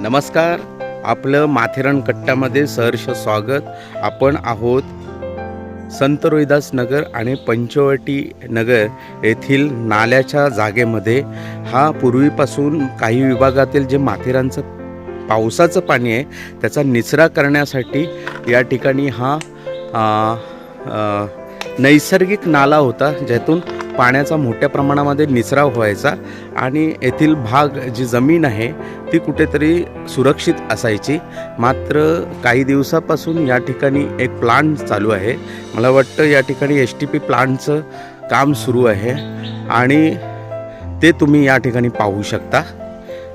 नमस्कार. आपलं माथेरान कट्ट्यामध्ये सहर्ष स्वागत. आपण आहोत संत रोहिदास नगर आणि पंचवटी नगर येथील नाल्याच्या जागेमध्ये. हा पूर्वीपासून काही विभागातील जे माथेरानचं पावसाचं पाणी आहे त्याचा निचरा करण्यासाठी या ठिकाणी हा आ, आ, नैसर्गिक नाला होता ज्यातून पाण्याचा मोठ्या प्रमाणामध्ये निचराव व्हायचा आणि येथील भाग जी जमीन आहे ती कुठेतरी सुरक्षित असायची. मात्र काही दिवसापासून या ठिकाणी एक प्लांट चालू आहे. मला वाटतं या ठिकाणी एस टी पी प्लांटचं काम सुरू आहे आणि ते तुम्ही या ठिकाणी पाहू शकता.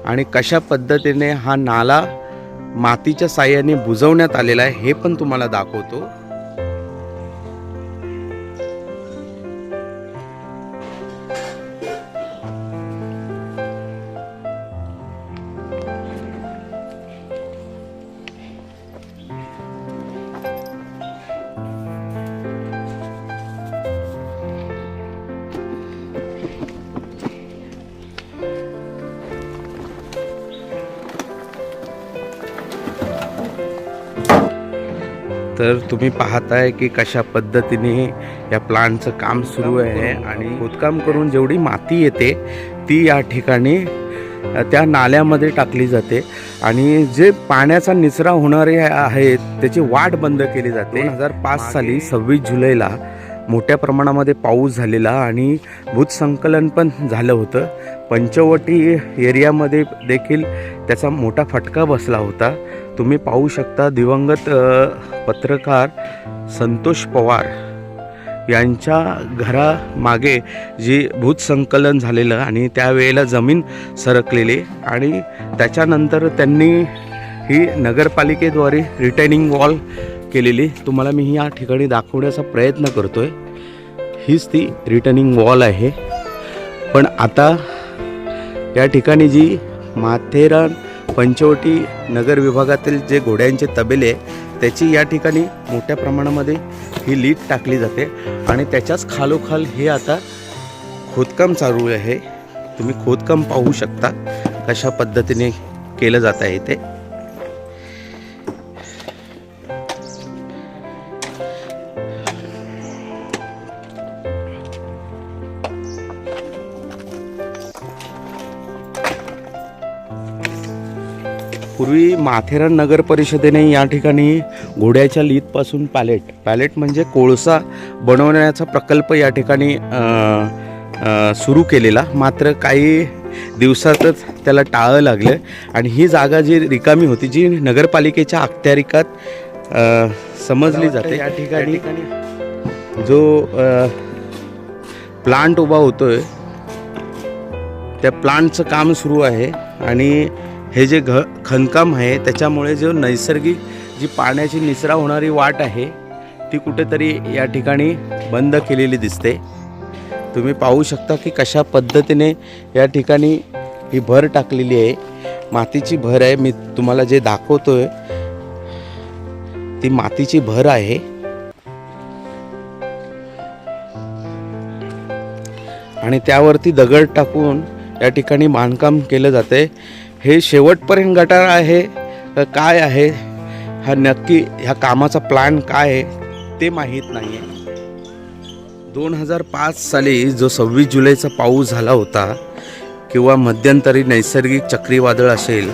आणि कशा पद्धतीने हा नाला मातीच्या साह्याने बुजवण्यात आलेला आहे हे पण तुम्हाला दाखवतो. तर तुम्ही पाहताय की कशा पद्धतीने या प्लांटचं काम सुरू आहे आणि खोदकाम करून जेवढी माती येते ती या ठिकाणी त्या नाल्यामध्ये टाकली जाते. आणि जे पाण्याचा निचरा होणारे आहेत त्याची वाट बंद केली जाते. दोन हजार पाच साली सव्वीस जुलैला मोठ्या प्रमाणामध्ये पाऊस झालेला आणि भूतसंकलन पण झालं होतं. पंचवटी एरियामध्ये देखील त्याचा मोठा फटका बसला होता. तुम्ही पाहू शकता दिवंगत पत्रकार संतोष पवार यांच्या घरामागे जी भूतसंकलन झालेलं आणि त्यावेळेला जमीन सरकलेली आणि त्याच्यानंतर त्यांनी ही नगरपालिकेद्वारे रिटर्निंग वॉल केलेली. तुम्हाला मी या ठिकाणी दाखवण्याचा प्रयत्न करतो आहे हीच ती रिटर्निंग वॉल आहे. पण आता या ठिकाणी जी माथेरान पंचवटी नगर विभागातील जे घोड्यांचे तबेले त्याची या ठिकाणी मोठ्या प्रमाणामध्ये ही लीट टाकली जाते. आणि त्याच्याच खालोखाल हे आता खोदकाम चालू आहे. तुम्ही खोदकाम पाहू शकता कशा पद्धतीने केलं जात आहे ते. पूर्वी माथेरान नगर परिषदेने या ठिकाणी घोड्याच्या लीतपासून पॅलेट पॅलेट म्हणजे कोळसा बनवण्याचा प्रकल्प या ठिकाणी सुरू केलेला. मात्र काही दिवसातच त्याला टाळं लागलं आणि ही जागा जी रिकामी होती जी नगरपालिकेच्या अखत्यारिकात समजली जाते. या ठिकाणी जो प्लांट उभा होतोय त्या प्लांटचं काम सुरू आहे आणि हे जे घ खणकाम आहे त्याच्यामुळे जो नैसर्गिक जी पाण्याची निचरा होणारी वाट आहे ती कुठेतरी या ठिकाणी बंद केलेली दिसते. तुम्ही पाहू शकता की कशा पद्धतीने या ठिकाणी ही भर टाकलेली आहे. मातीची भर आहे. मी तुम्हाला जे दाखवतो आहे ती मातीची भर आहे. आणि त्यावरती दगड टाकून या ठिकाणी बांधकाम केलं जाते हे शेवटपर्यंत गटार आहे काय आहे? हा नक्की ह्या कामाचा प्लॅन काय आहे ते माहीत नाही आहे दोन हजार पाच साली जो सव्वीस जुलैचा पाऊस झाला होता किंवा मध्यंतरी नैसर्गिक चक्रीवादळ असेल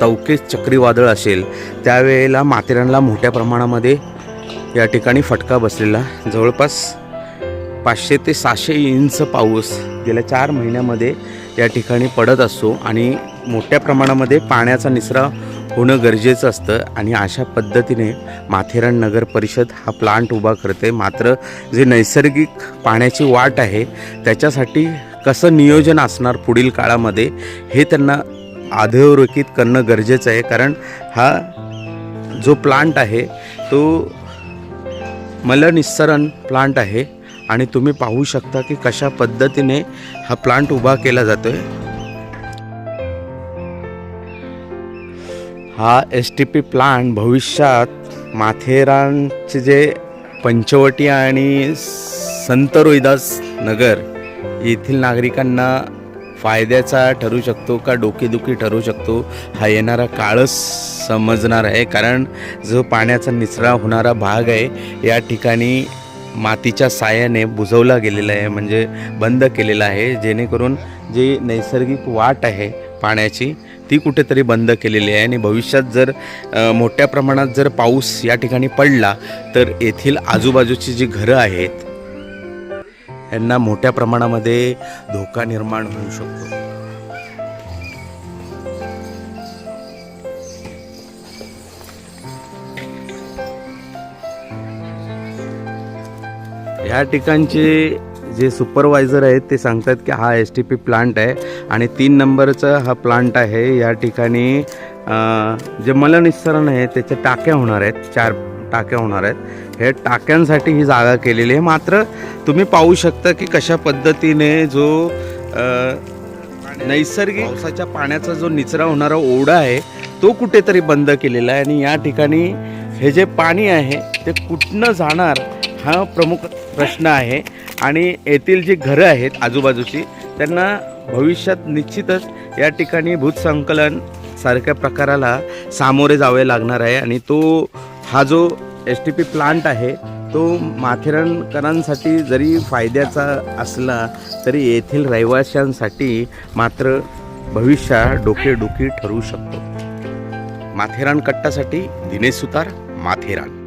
तवकेच चक्रीवादळ असेल त्यावेळेला माथेरानला मोठ्या प्रमाणामध्ये या ठिकाणी फटका बसलेला. जवळपास पाचशे ते सहाशे इंच पाऊस गेल्या चार महिन्यामध्ये या ठिकाणी पडत असतो आणि मोठ्या प्रमाणामध्ये पाण्याचा निचरा होणं गरजेचं असतं आणि अशा पद्धतीने माथेरान नगर परिषद हा प्लांट उभा करते. मात्र जे नैसर्गिक पाण्याची वाट आहे त्याच्यासाठी कसं नियोजन असणार पुढील काळामध्ये हे त्यांना अधोरेखित करणं गरजेचं आहे. कारण हा जो प्लांट आहे तो मलनिस्सरण प्लांट आहे. आणि तुम्ही पाहू शकता की कशा पद्धतीने हा प्लांट उभा केला जातोय. हा एस टी पी प्लांट भविष्यात माथेरानचे जे पंचवटी आणि संत रोहिदास नगर येथील नागरिकांना फायद्याचा ठरू शकतो का डोकेदुखी ठरू शकतो हा येणारा काळच समजणार आहे. कारण जो पाण्याचा निचरा होणारा भाग आहे या ठिकाणी मातीच्या साह्याने बुजवला गेलेला आहे म्हणजे बंद केलेला आहे जेणेकरून जी नैसर्गिक वाट आहे पाण्याची ती कुठेतरी बंद केलेली आहे. आणि भविष्यात जर मोठ्या प्रमाणात जर पाऊस या ठिकाणी पडला तर येथील आजूबाजूची जी घरं आहेत यांना मोठ्या प्रमाणामध्ये धोका निर्माण होऊ शकतो. या ठिकाणचे जे सुपरवायझर आहेत ते सांगतात की हा एस टी पी प्लांट आहे आणि तीन नंबरचा हा प्लांट आहे. या ठिकाणी जे मलनिस्सरण आहे त्याच्या टाक्या होणार आहेत. चार टाक्या होणार आहेत. हे टाक्यांसाठी ही जागा केलेली आहे. मात्र तुम्ही पाहू शकता की कशा पद्धतीने जो नैसर्गिक पावसाच्या पाण्याचा जो निचरा होणारा ओढा आहे तो कुठेतरी बंद केलेला आहे. आणि या ठिकाणी हे जे पाणी आहे ते कुठनं जाणार हा प्रमुख प्रश्न आहे. आणि येथील जी घरं आहेत आजूबाजूची त्यांना भविष्यात निश्चितच या ठिकाणी भूतसंकलन सारख्या प्रकाराला सामोरे जावे लागणार आहे. आणि तो हा जो एस टी पी प्लांट आहे तो माथेरानकरांसाठी जरी फायद्याचा असला तरी येथील रहिवाशांसाठी मात्र भविष्यात डोकेडुखी ठरू शकतो. माथेरान कट्टासाठी दिनेश सुतार माथेरान.